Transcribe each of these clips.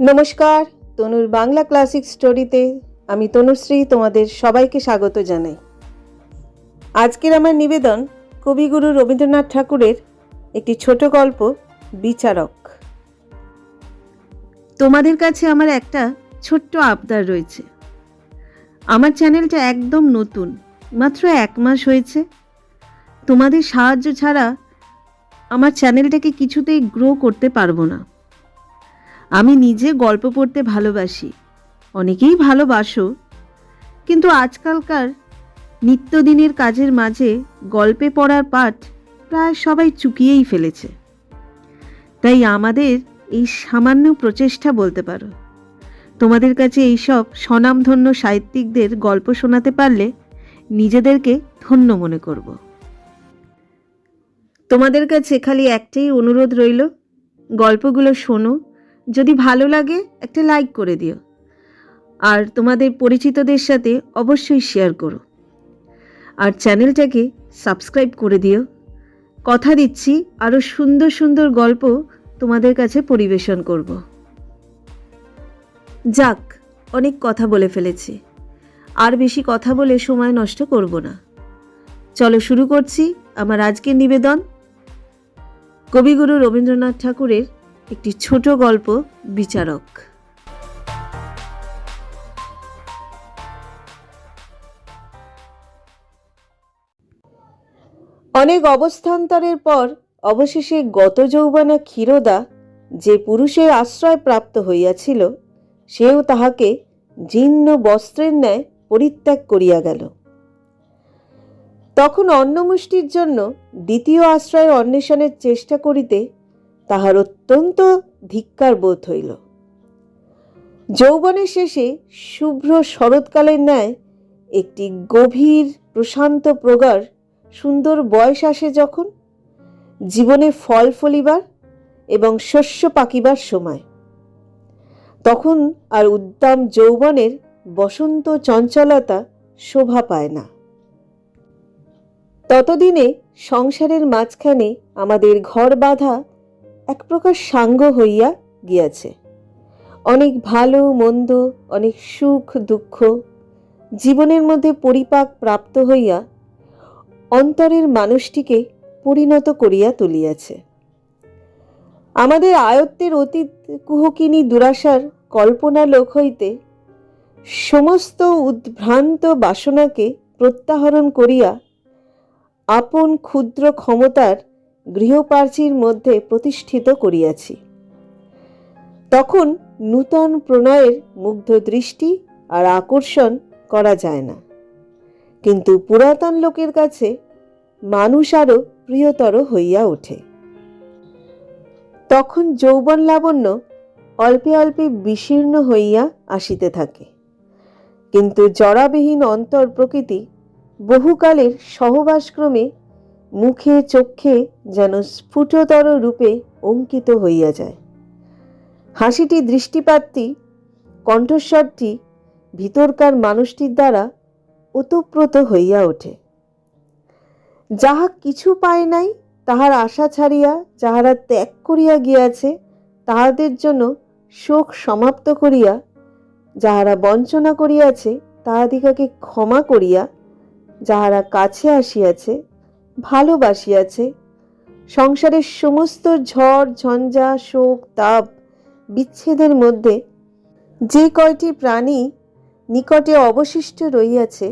নমস্কার, তনুর বাংলা ক্লাসিক স্টোরিতে আমি তনুশ্রী তোমাদের সবাইকে স্বাগত জানাই। আজকের আমার নিবেদন কবিগুরু রবীন্দ্রনাথ ঠাকুরের একটি ছোট গল্প, বিচারক। তোমাদের কাছে আমার একটা ছোট্ট আবদার রয়েছে। আমার চ্যানেলটা একদম নতুন, মাত্র এক মাস হয়েছে। তোমাদের সাহায্য ছাড়া আমার চ্যানেলটাকে কিছুতেই গ্রো করতে পারব না। আমি নিজে গল্প পড়তে ভালোবাসি। অনেকেই ভালোবাসো। কিন্তু আজকালকার নিত্যদিনের কাজের মাঝে গল্পে পড়ার পাঠ প্রায় সবাই চুকিয়েই ফেলেছে। তাই আমাদের এই সামান্য প্রচেষ্টা বলতে পারো। তোমাদের কাছে এইসব স্বনামধন্য সাহিত্যিকদের গল্প শোনাতে পারলে নিজেদেরকে ধন্য মনে করব। তোমাদের কাছে খালি একটাই অনুরোধ রইল, গল্পগুলো শোনো যদি ভালো লাগে, একটা লাইক করে দিও। আর তোমাদের পরিচিতদের সাথে অবশ্যই শেয়ার করো। আর চ্যানেলটাকে সাবস্ক্রাইব করে দিও। কথা দিচ্ছি আরও সুন্দর সুন্দর গল্প তোমাদের কাছে পরিবেশন করব। যাক, অনেক কথা বলে ফেলেছি। আর বেশি কথা বলে সময় নষ্ট করব না। চলো শুরু করছি আমার আজকের নিবেদন। কবিগুরু রবীন্দ্রনাথ ঠাকুরের একটি ছোট গল্প বিচারক। অনেক অবস্থান্তরের পর অবশেষে গত যৌবনা ক্ষীরোদা যে পুরুষের আশ্রয় প্রাপ্ত হইয়াছিল, সেও তাহাকে জীর্ণ বস্ত্রের ন্যায় পরিত্যাগ করিয়া গেল। তখন অন্নমুষ্টির জন্য দ্বিতীয় আশ্রয়ের অন্বেষণের চেষ্টা করিতে তাহার অত্যন্ত ধিক্কার বোধ হইল। যৌবনের শেষে শুভ্র শরৎকালের ন্যায় একটি গভীর প্রশান্ত প্রগাঢ় সুন্দর বয়স আসে যখন জীবনে ফল ফলিবার এবং শস্য পাকিবার সময়। তখন আর উদ্দাম যৌবনের বসন্ত চঞ্চলতা শোভা পায় না। ততদিনে সংসারের মাঝখানে আমাদের ঘর বাঁধা এক প্রকার সাঙ্গ হইয়া গিয়াছে। অনেক ভালো, মন্দ, অনেক সুখ, দুঃখ জীবনের মধ্যে পরিপাক প্রাপ্ত হইয়া অন্তরের মানুষটিকে পরিণত করিয়া তুলিয়াছে। আমাদের আয়ত্তের অতীত কুহকিনী দুরাশার কল্পনা লোক হইতে সমস্ত উদ্ভ্রান্ত বাসনাকে প্রত্যাহরণ করিয়া আপন ক্ষুদ্র ক্ষমতার গৃহপ্রাচীর মধ্যে প্রতিষ্ঠিত করিয়াছি। তখন নূতন প্রণয়ের মুগ্ধ দৃষ্টি আর আকর্ষণ করা যায় না। কিন্তু পুরাতন লোকের কাছে মানুষ আরও প্রিয়তর হইয়া ওঠে। তখন যৌবন লাবণ্য অল্পে অল্পে বিশীর্ণ হইয়া আসিতে থাকে। কিন্তু জরাবিহীন অন্তর প্রকৃতি বহুকালের সহবাসক্রমে মুখে চক্ষে যেন স্ফুটতর রূপে অঙ্কিত হইয়া যায়। হাসিটি, দৃষ্টিপাতটি, কণ্ঠস্বরটি ভিতরকার মানুষটির দ্বারা ওতপ্রোত হইয়া ওঠে। যাহা কিছু পায় নাই, তাহার আশা ছাড়িয়া, যাহারা ত্যাগ করিয়া গিয়াছে, তাহাদের জন্য শোক সমাপ্ত করিয়া, যাহারা বঞ্চনা করিয়াছে, তাহাদিগকে ক্ষমা করিয়া, যাহারা কাছে আসিয়াছে ভালোবাসিয়াছে সংসারের সমস্ত ঝড়, ঝঞ্ঝা, শোক, তাপ, বিচ্ছেদের মধ্যে যে কয়টি প্রাণী নিকটে অবশিষ্ট রইয়াছে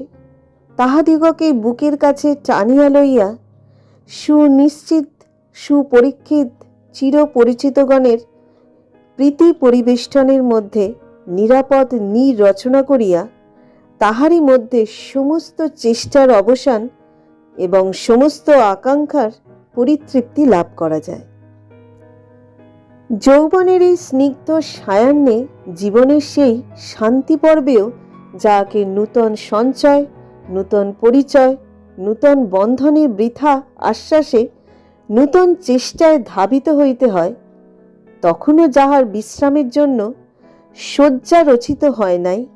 তাহাদিগকে বুকের কাছে টানিয়া লইয়া সুনিশ্চিত, সুপরীক্ষিত, চিরপরিচিতগণের প্রীতি পরিবেষ্টনের মধ্যে নিরাপদ নির রচনা করিয়া তাহারই মধ্যে সমস্ত চেষ্টার অবসান এবং সমস্ত আকাঙ্ক্ষার পরিতৃপ্তি লাভ করা যায়। যৌবনের এই স্নিগ্ধ সায়ান্নে জীবনের সেই শান্তি পর্বেও যাকে নূতন সঞ্চয়, নূতন পরিচয়, নূতন বন্ধনের বৃথা আশ্বাসে নূতন চেষ্টায় ধাবিত হইতে হয়, তখনও যাহার বিশ্রামের জন্য শয্যা রচিত হয় নাই,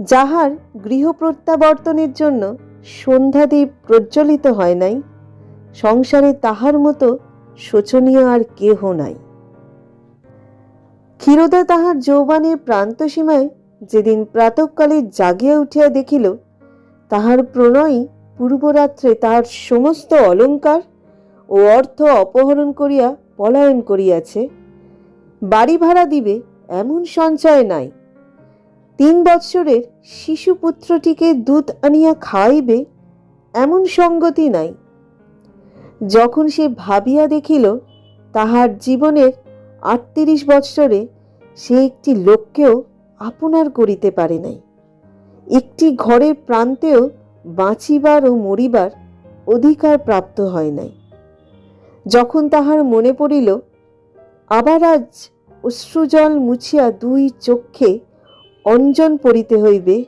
যাহার গৃহ প্রত্যাবর্তনের জন্য সন্ধ্যাদ্বীপ প্রজ্বলিত হয় নাই। সংসারে তাহার মতো শোচনীয় আর কেহ নাই। ক্ষীরোদা তাহার যৌবনের প্রান্তসীমায় যেদিন প্রাতঃকালে জাগিয়া উঠিয়া দেখিল, তাহার প্রণয়ী পূর্বরাত্রে তাহার সমস্ত অলঙ্কার ও অর্থ অপহরণ করিয়া পলায়ন করিয়াছে। বাড়ি ভাড়া দিবে এমন সঞ্চয় নাই। তিন বৎসরের শিশুপুত্রটিকে দুধ আনিয়া খাওয়াইবে, এমন সঙ্গতি নাই। যখন সে ভাবিয়া দেখিল, তাহার জীবনের আটত্রিশ বৎসরে সে একটি লোককেও আপনার করিতে পারে নাই। একটি ঘরের প্রান্তেও বাঁচিবার ও মরিবার অধিকার প্রাপ্ত হয় নাই। যখন তাহার মনে পড়িল, আবার আজ অশ্রুজল মুছিয়া দুই চক্ষে অঞ্জন পড়িতে হইবে,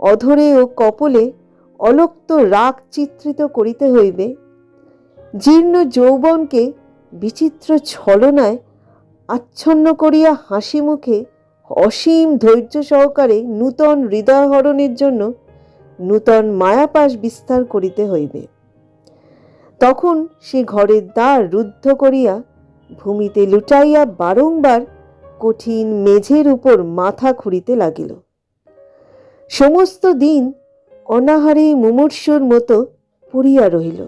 অধরে ও কপলে অলক্ত রাগ চিত্রিত করিতে হইবে। জীর্ণ যৌবনকে বিচিত্র ছলনায় আচ্ছন্ন করিয়া হাসি মুখে অসীম ধৈর্য সহকারে নূতন হৃদয়হরণের জন্য নূতন মায়াপাশ বিস্তার করিতে হইবে। তখন সে ঘরের দ্বার রুদ্ধ করিয়া ভূমিতে লুটাইয়া বারংবার কঠিন মেঝের উপর মাথা খুঁড়িতে লাগিল। সমস্ত দিন অনাহারে মুমূর্ষুর মতো পড়িয়া রহিল।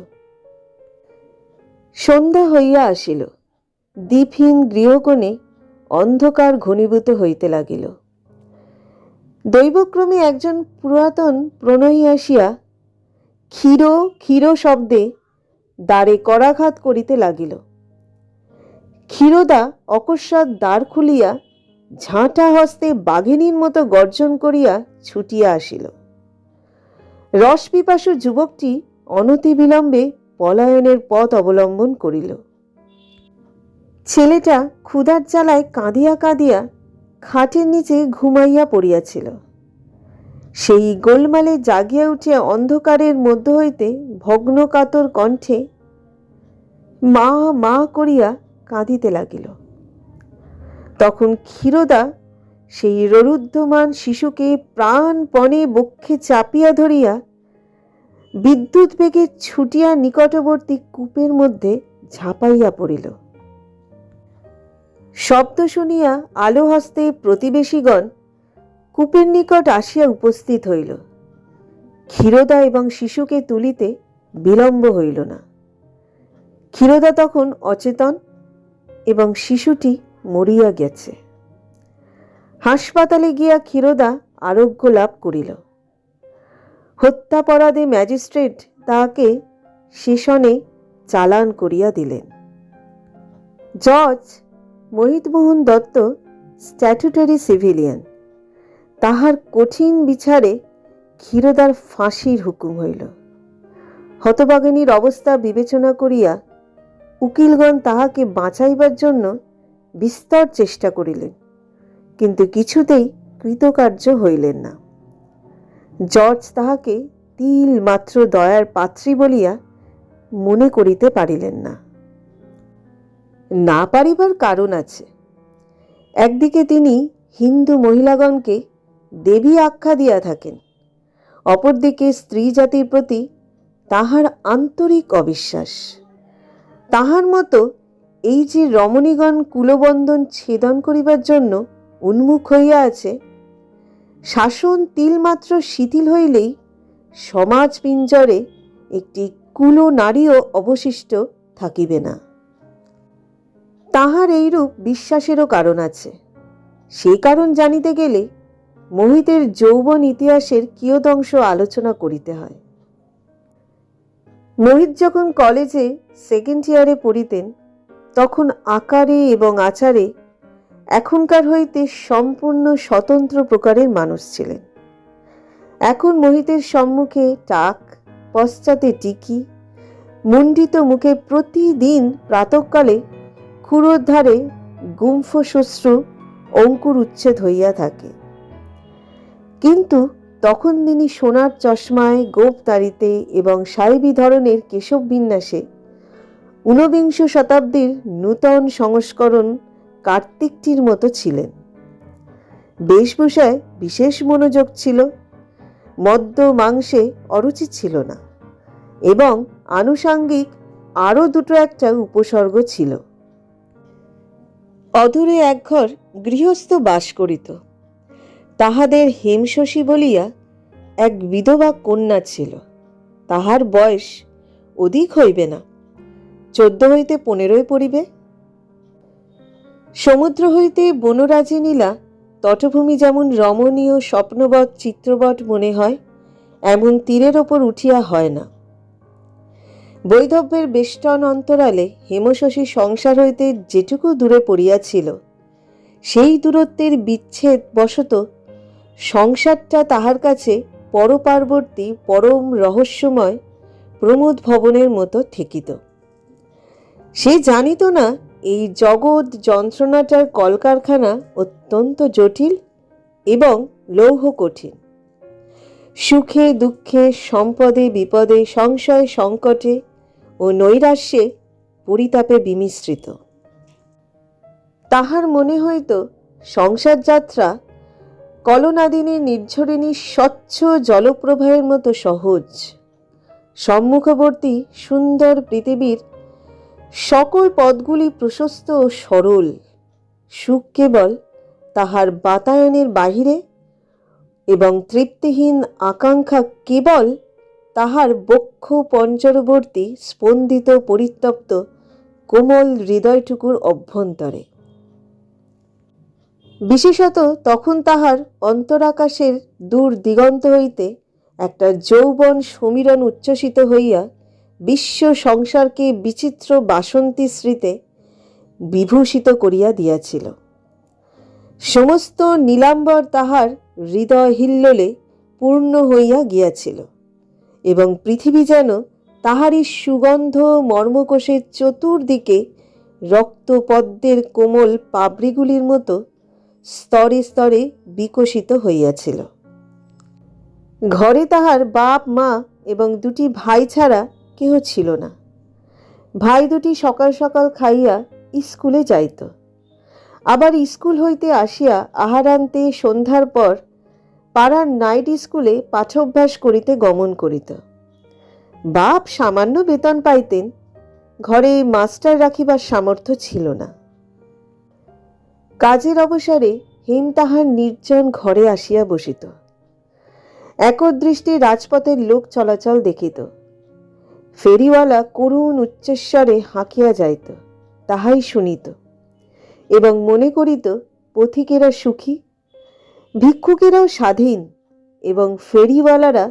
সন্ধ্যা হইয়া আসিল। দীপহীন গৃহকোণে অন্ধকার ঘনীভূত হইতে লাগিল। দৈবক্রমে একজন পুরাতন প্রণয়ী আসিয়া ক্ষীর ক্ষীর শব্দে দ্বারে করাঘাত করিতে লাগিল। ক্ষীরদা অকস্মাৎ দ্বার খুলিয়া ঝাঁটা হস্তে বাঘিনীর মতো গর্জন করিয়া ছুটিয়া আসিল। রসপিপাসু যুবকটি অনতিবিলম্বে পলায়নের পথ অবলম্বন করিল। ছেলেটা ক্ষুধার জ্বালায় কাঁদিয়া কাঁদিয়া খাটের নিচে ঘুমাইয়া পড়িয়াছিল। সেই গোলমালে জাগিয়া উঠিয়া অন্ধকারের মধ্য হইতে ভগ্ন কাতর কণ্ঠে, মা মা করিয়া কাঁদিতে লাগিল। তখন ক্ষীরদা সেই ররুদ্ধমান শিশুকে প্রাণপণে বক্ষে চাপিয়া ধরিয়া বিদ্যুৎ বেগে ছুটিয়া নিকটবর্তী কূপের মধ্যে ঝাঁপাইয়া পড়িল। শব্দ শুনিয়া আলো হস্তে প্রতিবেশীগণ কূপের নিকট আসিয়া উপস্থিত হইল। ক্ষীরদা এবং শিশুকে তুলিতে বিলম্ব হইল না। ক্ষীরদা তখন অচেতন এবং শিশুটি মরিয়া গেছে। হাসপাতালে গিয়া ক্ষীরদা আরোগ্য লাভ করিল। হত্যাপরাধে ম্যাজিস্ট্রেট তাহাকে সেশনে চালান করিয়া দিলেন। জজ মোহিতমোহন দত্ত, স্ট্যাটুটারি সিভিলিয়ান, তাহার কঠিন বিচারে ক্ষীরদার ফাঁসির হুকুম হইল। হতবাগিনীর অবস্থা বিবেচনা করিয়া উকিলগণ তাহাকে বাঁচাইবার জন্য বিস্তর চেষ্টা করিলেন, কিন্তু কিছুতেই কৃতকার্য হইলেন না। জর্জ তাহাকে তিল মাত্র দয়ার পাত্রী বলিয়া মনে করিতে পারিলেন না। না পারিবার কারণ আছে। একদিকে তিনি হিন্দু মহিলাগণকে দেবী আখ্যা দিয়া থাকেন, অপরদিকে স্ত্রী জাতির প্রতি তাহার আন্তরিক অবিশ্বাস। তাহার মতো এই যে রমণীগণ কুলবন্ধন ছেদন করিবার জন্য উন্মুখ হইয়া আছে, শাসন তিলমাত্র শিথিল হইলেই সমাজ পিঞ্জরে একটি কুল নারীও অবশিষ্ট থাকিবে না। তাহার এইরূপ বিশ্বাসেরও কারণ আছে। সেই কারণ জানিতে গেলে মোহিতের যৌবন ইতিহাসের কিয়দংশ আলোচনা করিতে হয়। মোহিত যখন কলেজে সেকেন্ড ইয়ারে পড়িতেন, তখন আকারে এবং আচারে এখনকার হইতে সম্পূর্ণ স্বতন্ত্র প্রকারের মানুষ ছিলেন। এখন মোহিতের সম্মুখে টাক, পশ্চাতে টিকি মুন্ডিত মুখে প্রতিদিন প্রাতকালে ক্ষুরোদ্ধারে গুম্ফ শ্বশ্রু অঙ্কুর উচ্ছেদ হইয়া থাকে। কিন্তু তখন তিনি সোনার চশমায় গোপ দাড়িতে এবং সাহেবী ধরনের কেশব বিন্যাসে ঊনবিংশ শতাব্দীর নূতন সংস্করণ কার্তিকটির মতো ছিলেন। বেশভূষায় বিশেষ মনোযোগ ছিল, মদ্য মাংসে অরুচি ছিল না এবং আনুষাঙ্গিক আরও দুটো একটা উপসর্গ ছিল। অদূরে একঘর গৃহস্থ বাস করিত। তাহাদের হেমশশী বলিয়া এক বিধবা কন্যা ছিল। তাহার বয়স অধিক হইবে না। চোদ্দ হইতে পনেরোই পড়িবে। সমুদ্র হইতে বনরাজি নীলা তটভূমি যেমন রমণীয় স্বপ্নবৎ, চিত্রবৎ মনে হয়, এমন তীরের ওপর উঠিয়া হয় না। বৈধব্যের বেষ্টন অন্তরালে হেমশশী সংসার হইতে যেটুকু দূরে পড়িয়াছিল, সেই দূরত্বের বিচ্ছেদ বশত সংসারটা তাহার কাছে পরপার্বর্তী পরম রহস্যময়, প্রমোদ ভবনের মতো ঠেকিত। সে জানিত না, এই জগৎ যন্ত্রণাটার কলকারখানা অত্যন্ত জটিল এবং লৌহ কঠিন। সুখে, দুঃখে, সম্পদে, বিপদে, সংশয়, সংকটে ও নৈরাশ্যে পরিতাপে বিমিশ্রিত। তাহার মনে হইত সংসার যাত্রা কলনাদিনীর নির্ঝরিণী স্বচ্ছ জলপ্রবাহের মতো সহজ। সম্মুখবর্তী সুন্দর পৃথিবীর সকল পদগুলি প্রশস্ত ও সরল। সুখ কেবল তাহার বাতায়নের বাহিরে এবং তৃপ্তিহীন আকাঙ্ক্ষা কেবল তাহার বক্ষ পঞ্চরবর্তী স্পন্দিত পরিত্যক্ত কোমল হৃদয়টুকুর অভ্যন্তরে। বিশেষত তখন তাহার অন্তরাকাশের দূর দিগন্ত হইতে একটা যৌবন সমীরণ উচ্ছ্বসিত হইয়া বিশ্ব সংসারকে বিচিত্র বাসন্তী স্মৃতে বিভূষিত করিয়া দিয়াছিল। সমস্ত নীলাম্বর তাহার হৃদয় হিল্লোলে পূর্ণ হইয়া গিয়াছিল এবং পৃথিবী যেন তাহারই সুগন্ধ মর্মকোষের চতুর্দিকে রক্তপদ্মের কোমল পাবড়িগুলির মতো স্তরে স্তরে বিকশিত হইয়াছিল। ঘরে তাহার বাপ, মা এবং দুটি ভাই ছাড়া কেহ ছিল না। ভাই দুটি সকাল সকাল খাইয়া স্কুলে যাইত। আবার স্কুল হইতে আসিয়া আহারান্তে সন্ধ্যার পর পাড়ার নাইট স্কুলে পাঠভ্যাস করিতে গমন করিত। বাপ সামান্য বেতন পাইতেন, ঘরে মাস্টার রাখিবার সামর্থ্য ছিল না। কাজের অবসরে হেম তাহার নির্জন ঘরে আসিয়া বসিত। একদৃষ্টি রাজপথের লোক চলাচল দেখিত। ফেরিওয়ালা করুণ উচ্চস্বরে হাঁকিয়া যাইত, তাহাই শুনিত এবং মনে করিত, পথিকেরা সুখী, ভিক্ষুকেরাও স্বাধীন এবং ফেরিওয়ালারা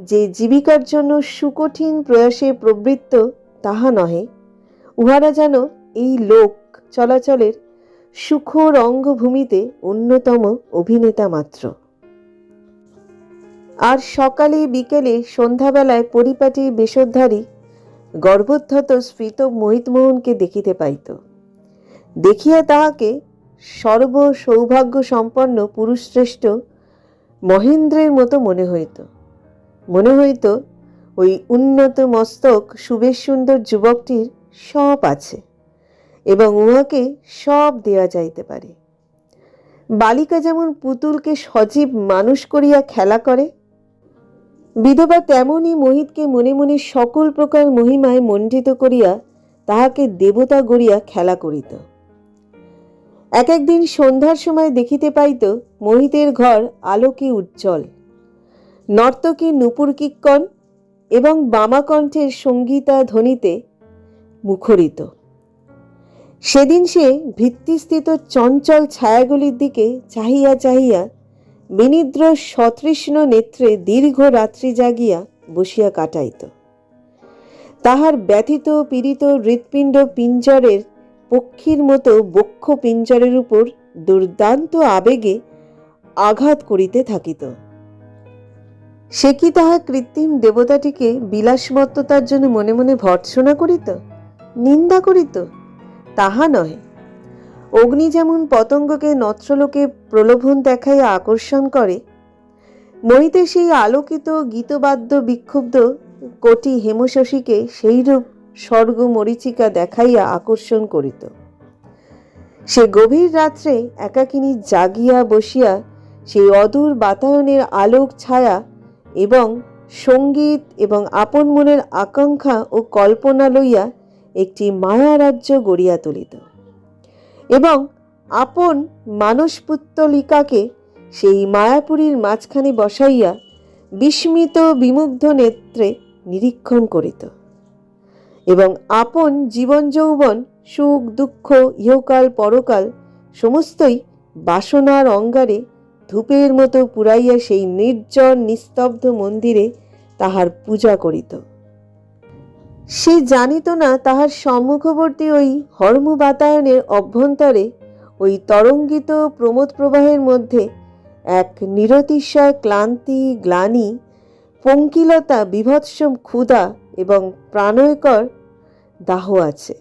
যে জীবিকার জন্য সুকঠিন প্রয়াসে প্রবৃত্ত, তাহা নহে, উহারা যেন এই লোক চলাচলের সুখ রঙ্গভূমিতে অন্যতম অভিনেতা মাত্র। আর সকালে বিকেলে সন্ধ্যাবেলায় পরিপাটি বেশধারী গর্ভোদ্ধত স্ফীত মোহিতমোহনকে দেখিতে পাইত। দেখিয়া তাহাকে সর্ব সৌভাগ্য সম্পন্ন পুরুষশ্রেষ্ঠ মহেন্দ্রের মতো মনে হইত। মনে হইত ওই উন্নত মস্তক, সুবেশ সুন্দর যুবকটির সব আছে। এবং উহাকে সব দেয়া যাইতে পারে। বালিকা যেমন পুতুলকে সজীব মানুষ করিয়া খেলা করে, বিধবা তেমনই মোহিতকে মনে মনে সকল প্রকার মহিমায় মণ্ডিত করিয়া তাহাকে দেবতা গড়িয়া খেলা করিত। এক একদিন সন্ধ্যার সময় দেখিতে পাইত, মোহিতের ঘর আলোকে উজ্জ্বল, নর্তকী নুপুর কিক্কন এবং বামাকণ্ঠের সঙ্গীতা ধ্বনিতে মুখরিত। সেদিন সে ভিত্তিস্থিত চঞ্চল ছায়াগুলির দিকে চাহিয়া চাহিয়া বিনিদ্র সতৃষ্ণ নেত্রে দীর্ঘ রাত্রি জাগিয়া বসিয়া কাটাইত। তাহার ব্যথিত পীড়িত হৃৎপিণ্ড পিঞ্জরের পক্ষীর মতো বক্ষ পিঞ্জরের উপর দুর্দান্ত আবেগে আঘাত করিতে থাকিত। সে কি তাহা কৃত্রিম দেবতাটিকে বিলাসমত্ততার জন্য মনে মনে ভর্ৎসনা করিত? নিন্দা করিত? তাহা নহে। অগ্নি যেমন পতঙ্গকে নত্রলোকে প্রলোভন দেখাইয়া আকর্ষণ করে মহিতে সেই আলোকিত গীতবাদ্য বিক্ষুব্ধ কোটি হেমশশীকে সেইরূপ স্বর্গ মরিচিকা দেখাইয়া আকর্ষণ করিত। সে গভীর রাত্রে একাকিনী জাগিয়া বসিয়া সেই অদূর বাতায়নের আলোক ছায়া এবং সংগীত এবং আপন মনের আকাঙ্ক্ষা ও কল্পনা লইয়া একটি রাজ্য গড়িয়া তুলিত। এবং আপন মানসপুত্তলিকাকে সেই মায়াপুরীর মাঝখানে বসাইয়া বিস্মিত বিমুগ্ধ নেত্রে নিরীক্ষণ করিত। এবং আপন জীবন যৌবন সুখ, দুঃখ, ইহকাল, পরকাল সমস্তই বাসনার অঙ্গারে ধূপের মতো পুরাইয়া সেই নির্জন নিস্তব্ধ মন্দিরে তাহার পূজা করিত। সে জানিত না তাহার সম্মুখবর্তী ওই হর্ম বাতায়নের অভ্যন্তরে ওই তরঙ্গিত প্রমোদ প্রবাহের মধ্যে এক নিরতিশয় ক্লান্তি গ্লানি, পঙ্কিলতা বিভৎস ক্ষুধা এবং প্রাণয়কর দাহ আছে।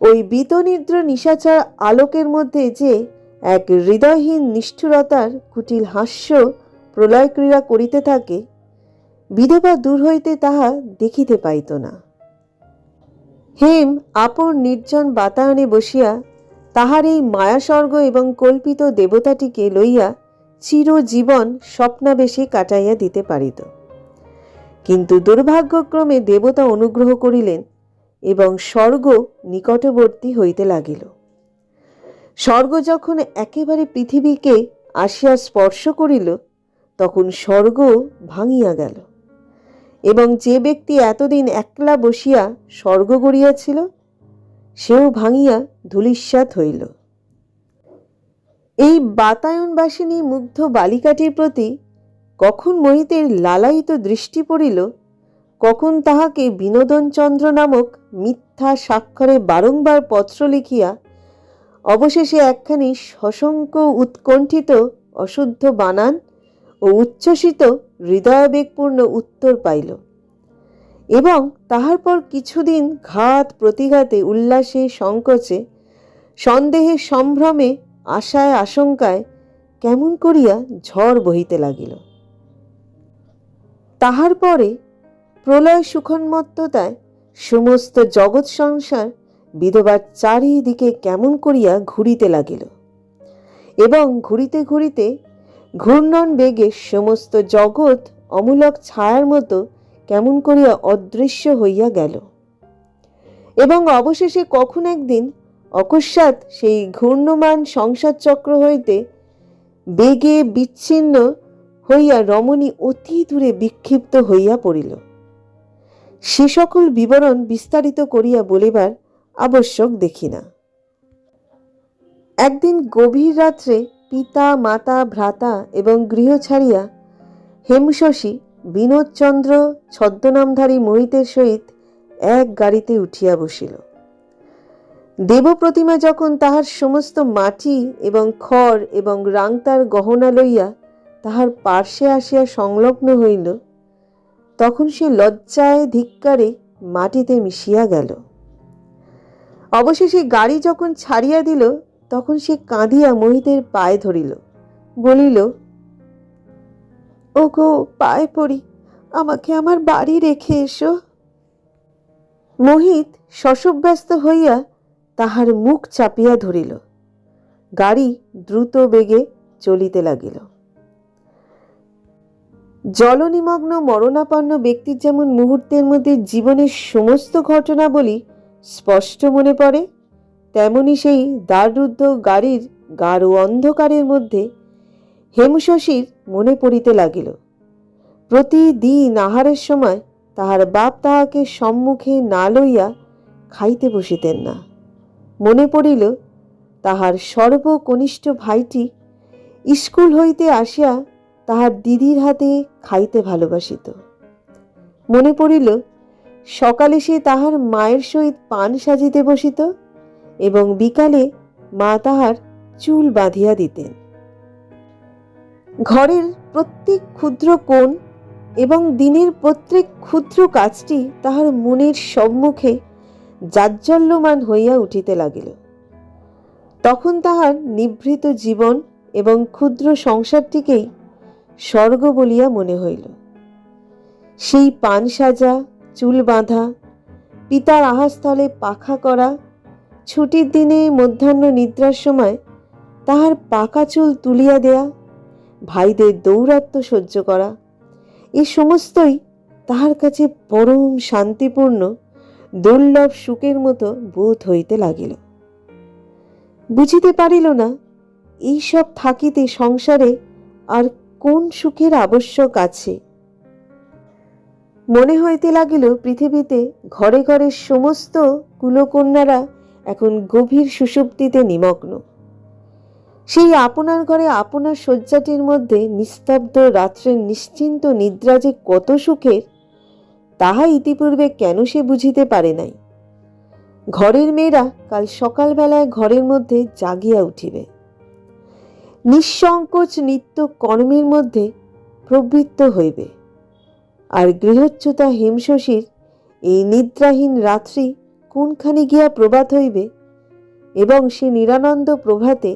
ওই বিতনিদ্র নিশাচার আলোকের মধ্যে যে এক হৃদয়হীন নিষ্ঠুরতার কুটিল হাস্য প্রলয় ক্রীড়া করিতে থাকে বিধবা দূর হইতে তাহা দেখিতে পাইত না। হেম আপন নির্জন বাতায়নে বসিয়া তাহার এই মায়াস্বর্গ এবং কল্পিত দেবতাটিকে লইয়া চিরজীবন স্বপ্নাবেশে কাটাইয়া দিতে পারিত। কিন্তু দুর্ভাগ্যক্রমে দেবতা অনুগ্রহ করিলেন এবং স্বর্গ নিকটবর্তী হইতে লাগিল। স্বর্গ যখন একেবারে পৃথিবীকে আসিয়া স্পর্শ করিল, তখন স্বর্গ ভাঙিয়া গেল। এবং যে ব্যক্তি এতদিন একলা বসিয়া স্বর্গ গড়িয়াছিল, সেও ভাঙিয়া ধূলিস্যাৎ হইল। এই বাতায়নবাসিনী মুগ্ধ বালিকাটির প্রতি কখন মোহিতের লালায়িত দৃষ্টি পড়িল, কখন তাহাকে বিনোদনচন্দ্র নামক মিথ্যা স্বাক্ষরে বারংবার পত্র লিখিয়া অবশেষে একখানি সশঙ্ক উৎকণ্ঠিত, অশুদ্ধ বানান ও উচ্ছ্বসিত হৃদয়াবেগপূর্ণ উত্তর পাইল। এবং তাহার পর কিছুদিন ঘাত প্রতিঘাতে উল্লাসে, সংকোচে, সন্দেহে, সম্ভ্রমে, আশায়, আশঙ্কায় কেমন করিয়া ঝড় বহিতে লাগিল। তাহার পরে প্রলয় সুখন্মত্ততায় সমস্ত জগৎ সংসার বিধবার চারিদিকে কেমন করিয়া ঘুরিতে লাগিল। এবং ঘুরিতে ঘুরিতে ঘূর্ণন বেগে সমস্ত জগৎ অমূলক ছায়ার মতো কেমন করিয়া অদৃশ্য হইয়া গেল। এবং অবশেষে কখন একদিন অকস্মাৎ সেই ঘূর্ণমান সংসার চক্র হইতে বেগে বিচ্ছিন্ন হইয়া রমণী অতি দূরে বিক্ষিপ্ত হইয়া পড়িল। সে সকল বিবরণ বিস্তারিত করিয়া বলিবার আবশ্যক দেখি না। একদিন গভীর রাত্রে পিতা, মাতা, ভ্রাতা এবং গৃহ ছাড়িয়া হেমশশী বিনোদচন্দ্র ছদ্মনামধারী মোহিতের সহিত এক গাড়িতে উঠিয়া বসিল। দেবপ্রতিমা যখন তাহার সমস্ত মাটি এবং খড় এবং রাংতার গহনা লইয়া তাহার পার্শ্বে আসিয়া সংলগ্ন হইল, তখন সে লজ্জায় ধিক্কারে মাটিতে মিশিয়া গেল। অবশেষে গাড়ি যখন ছাড়িয়া দিল তখন সে কাঁদিয়া মোহিতের পায়ে ধরিল, বলিল ও গো পায়ে পড়ি, আমাকে আমার বাড়ি রেখে এসো। মোহিত শশব্যস্ত হইয়া তাহার মুখ চাপিয়া ধরিল, গাড়ি দ্রুত বেগে চলিতে লাগিল। জলনিমগ্ন মরণাপন্ন ব্যক্তির যেমন মুহূর্তের মধ্যে জীবনের সমস্ত ঘটনাবলী স্পষ্ট মনে পড়ে তেমনি সেই দ্বাররুদ্ধ গাড়ির গাঢ় অন্ধকারের মধ্যে হেমশশীর মনে পড়িতে লাগিল। প্রতিদিন আহারের সময় তাহার বাপ তাহাকে সম্মুখে না লইয়া খাইতে বসিতেন না। মনে পড়িল তাহার সর্বকনিষ্ঠ ভাইটি স্কুল হইতে আসিয়া তাহার দিদির হাতে খাইতে ভালোবাসিত। মনে পড়িল সকালে সে তাহার মায়ের সহিত পান সাজিতে বসিত এবং বিকালে মা তাহার চুল বাঁধিয়া দিতেন। ঘরের প্রত্যেক ক্ষুদ্র কোণ এবং দিনের প্রত্যেক ক্ষুদ্র কাজটি তাহার মনের সম্মুখে জাজ্জল্যমান হইয়া উঠিতে লাগিল। তখন তাহার নিভৃত জীবন এবং ক্ষুদ্র সংসারটিকেই স্বর্গ বলিয়া মনে হইল। সেই পান সাজা, চুল বাঁধা, পিতার আহাস্থলে পাখা করা ছুটির দিনে মধ্যাহ্ন নিদ্রার সময় তাহার পাকা চুল তুলিয়া দেয়া, ভাইদের দৌরাত্ম সহ্য করা, এ সমস্তই তাহার কাছে পরম শান্তিপূর্ণ, দুর্লভ সুখের মতো বোধ হইতে লাগিল। বুঝিতে পারিল না এইসব থাকিতে সংসারে আর কোন সুখের আবশ্যক আছে? মনে হইতে লাগিল পৃথিবীতে ঘরে ঘরে সমস্ত কুলকন্যারা এখন গভীর সুষুপ্তিতে নিমগ্ন। সেই আপনার ঘরে আপনার শয্যাটির মধ্যে নিস্তব্ধ রাত্রের নিশ্চিন্ত নিদ্রা যে কত সুখের, তাহা ইতিপূর্বে কেন সে বুঝিতে পারে নাই। ঘরের মেয়েরা কাল সকালবেলায় ঘরের মধ্যে জাগিয়া উঠিবে। নিঃসংকোচ নিত্য কর্মের মধ্যে প্রবৃত্ত হইবে। আর গৃহচ্যুতা হিমশশীর এই নিদ্রাহীন রাত্রি কোনখানে গিয়া প্রভাত হইবে এবং সে নিরানন্দ প্রভাতে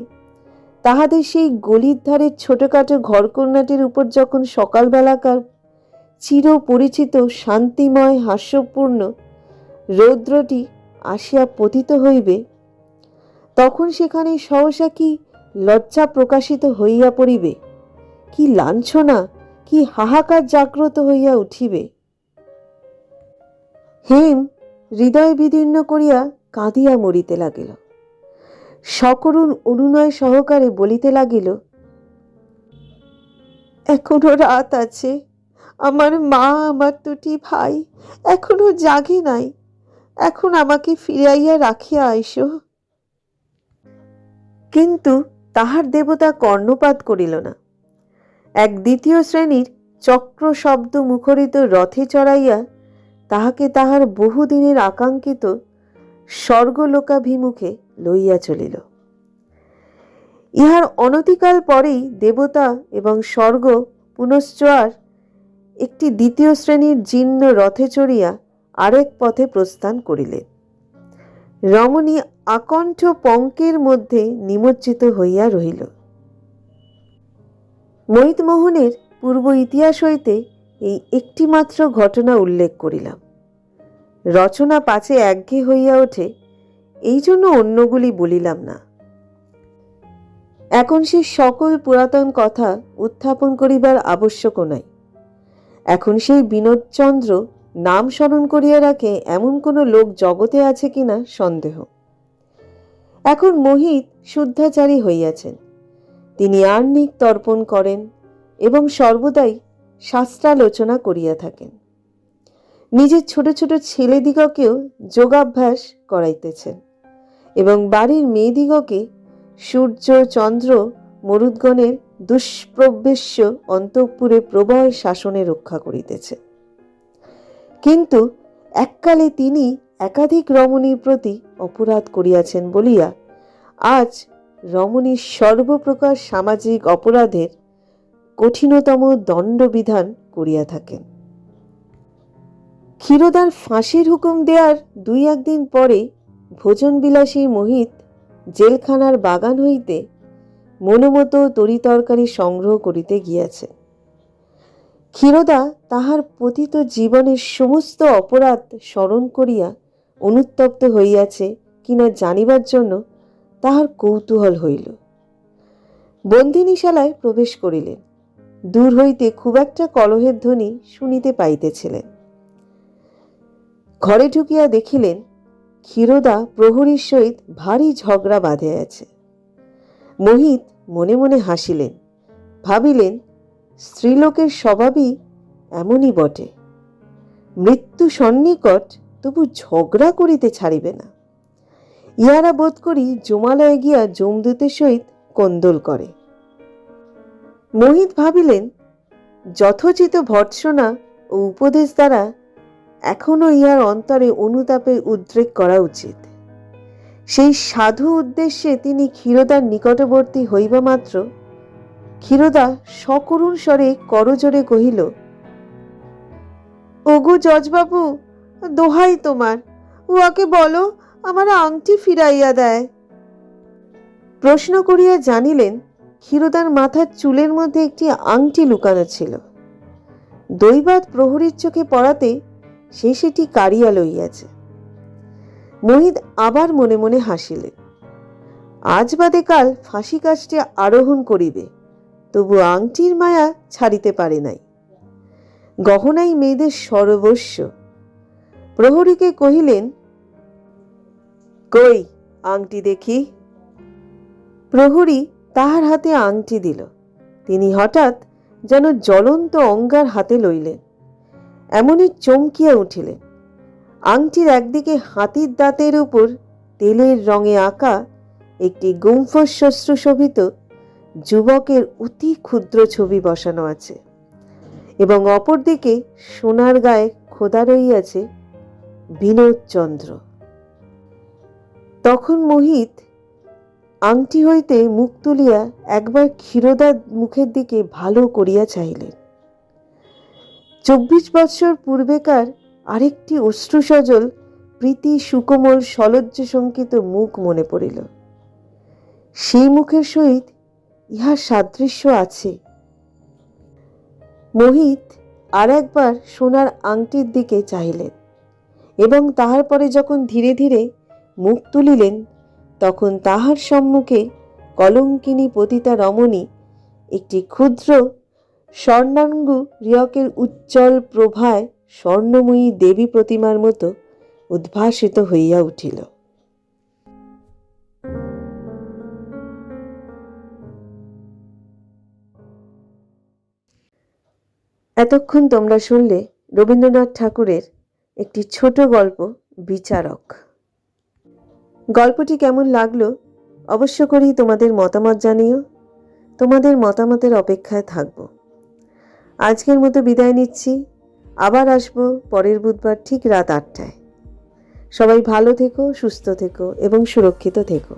তাহাদের সেই গলির ধারের ছোটখাটো ঘরকন্যাটির উপর যখন সকালবেলাকার চির পরিচিত শান্তিময় হাস্যপূর্ণ রৌদ্রটি আসিয়া পতিত হইবে, তখন সেখানে সহসা কি লজ্জা প্রকাশিত হইয়া পড়িবে? কি লাঞ্ছনা, কি হাহাকার জাগ্রত হইয়া উঠিবে? হেম হৃদয় বিদীর্ণ করিয়া কাঁদিয়া মরিতে লাগিল। সকরুণ অনুনয় সহকারে বলিতে লাগিল, এখনও রাত আছে, আমার মা, আমার দুটি ভাই এখনও জাগে নাই, এখন আমাকে ফিরাইয়া রাখিয়া আইসো। কিন্তু তাহার দেবতা কর্ণপাত করিল না। এক দ্বিতীয় শ্রেণির চক্র শব্দ মুখরিত রথে চড়াইয়া তাহাকে তাহার বহুদিনের আকাঙ্ক্ষিত স্বর্গলোকাভিমুখে লইয়া চলিল। ইহার অনতিকাল পরেই দেবতা এবং স্বর্গ পুনশ্চ আর একটি দ্বিতীয় শ্রেণির জীর্ণ রথে চড়িয়া আরেক পথে প্রস্থান করিলেন। রমণী আকণ্ঠ পঙ্কের মধ্যে নিমজ্জিত হইয়া রহিল। মহিতমোহনের পূর্ব ইতিহাস হইতে এই একটিমাত্র ঘটনা উল্লেখ করিলাম। রচনা পাছে একঘে হইয়া ওঠে, এই জন্য অন্যগুলি বলিলাম না। এখন সে সকল পুরাতন কথা উত্থাপন করিবার আবশ্যকও নাই। এখন সেই বিনোদচন্দ্র নাম স্মরণ করিয়া রাখে এমন কোনো লোক জগতে আছে কিনা সন্দেহ। এখন মোহিত শুদ্ধাচারী হইয়াছেন। তিনি আর্নিক তর্পণ করেন এবং সর্বদাই শাস্ত্রালোচনা করিয়া থাকেন। নিজের ছোট ছোট ছেলেদিগকেও যোগাভ্যাস করাইতেছেন এবং বাড়ির মেয়েদিগকে সূর্য, চন্দ্র, মরুদ্গণের দুষ্প্রবেশ্য অন্তঃপুরে প্রবল শাসনে রক্ষা করিতেছে। কিন্তু এককালে তিনি একাধিক রমণীর প্রতি অপরাধ করিয়াছেন বলিয়া আজ রমণীর সর্বপ্রকার সামাজিক অপরাধের কঠিনতম দণ্ডবিধান করিয়া থাকেন। ক্ষীরোদার ফাঁসির হুকুম দেওয়ার দুই একদিন পরে ভোজনবিলাসী মোহিত জেলখানার বাগান হইতে মনোমতো তরিতরকারি সংগ্রহ করিতে গিয়াছে। ক্ষীরোদা তাহার পতিত জীবনের সমস্ত অপরাধ স্মরণ করিয়া অনুত্তপ্ত হইয়াছে কিনা জানিবার জন্য তাহার কৌতূহল হইল। বন্দিনীশালায় প্রবেশ করিলেন। দূর হইতে খুব একটা কলহের ধ্বনি শুনিতে পাইতেছিলেন। ঘরে ঢুকিয়া দেখিলেন, ক্ষীরোদা প্রহরীর সহিত ভারী ঝগড়া বাঁধে আছে। মোহিত মনে মনে হাসিলেন, ভাবিলেন, স্ত্রীলোকের স্বভাবই এমনই বটে। মৃত্যু সন্নিকট তবু ঝগড়া করিতে ছাড়িবে না। ইহারা বোধ করি জমালয়ে গিয়া যমদূতের সহিত কন্দল করে। মোহিত ভাবিলেন, যথোচিত ভর্ৎসনা ও উপদেশ দ্বারা এখনও ইহার অন্তরে অনুতাপের উদ্রেক করা উচিত। সেই সাধু উদ্দেশ্যে তিনি ক্ষীরোদার নিকটবর্তী হইবা মাত্র। ক্ষীরোদা সকরুণ স্বরে করজোরে কহিল, ওগো জজবাবু, দোহাই তোমার। উহাকে বলো, আমার আংটি ফিরাইয়া দেয়। প্রশ্ন করিয়া জানিলেন ক্ষীরোদার মাথার চুলের মধ্যে একটি আংটি লুকানো ছিল। দৈবাত প্রহরীর চোখে পড়াতে সে সেটি কাড়িয়া লইয়াছে মোহিত আবার মনে মনে হাসিলেন। আজ বাদে কাল ফাঁসি কাজটি আরোহণ করিবে, তবু আংটির মায়া ছাড়িতে পারে নাই। গহনাই মেয়েদের সর্বস্ব। প্রহরীকে কহিলেন, কই আংটি দেখি? প্রহরী তাহার হাতে আংটি দিল। তিনি হঠাৎ যেন জ্বলন্ত অঙ্গার হাতে লইলেন। এমনই চমকিয়া উঠিলেন। আংটির একদিকে হাতির দাঁতের উপর তেলের রঙে আঁকা একটি গুম্ফস শস্ত্রশোভিত যুবকের অতি ক্ষুদ্র ছবি বসানো আছে এবং অপরদিকে সোনার গায়ে খোদা রইয়াছে বিনোদচন্দ্র। তখন মোহিত আংটি হইতে মুখ তুলিয়া একবার ক্ষীরোদার মুখের দিকে ভালো করিয়া চাইলেন চব্বিশ বৎসর পূর্বেকার আরেকটি অশ্রুসজল প্রীতি সুকোমল সলজ্জ সংকিত মুখ মনে পড়িল। সেই মুখের সহিত ইহার সাদৃশ্য আছে। মোহিত আর একবার সোনার আংটির দিকে চাইলেন এবং তাহার পরে যখন ধীরে ধীরে মুখ তুলিলেন তখন তাহার সম্মুখে কলঙ্কিনী পতিতা রমণী, একটি ক্ষুদ্র স্বর্ণাঙ্গু রিয়কের উজ্জ্বল প্রভায় স্বর্ণময়ী দেবী প্রতিমার মতো উদ্ভাসিত হইয়া উঠিল। এতক্ষণ তোমরা শুনলে রবীন্দ্রনাথ ঠাকুরের একটি ছোট গল্প বিচারক। গল্পটি কেমন লাগল অবশ্য করেই তোমাদের মতামত জানিও। তোমাদের মতামতের অপেক্ষায় থাকব। আজকের মতো বিদায় নিচ্ছি। আবার আসব পরের বুধবার ঠিক রাত আটটায়। সবাই ভালো থেকো, সুস্থ থেকো এবং সুরক্ষিত থেকো।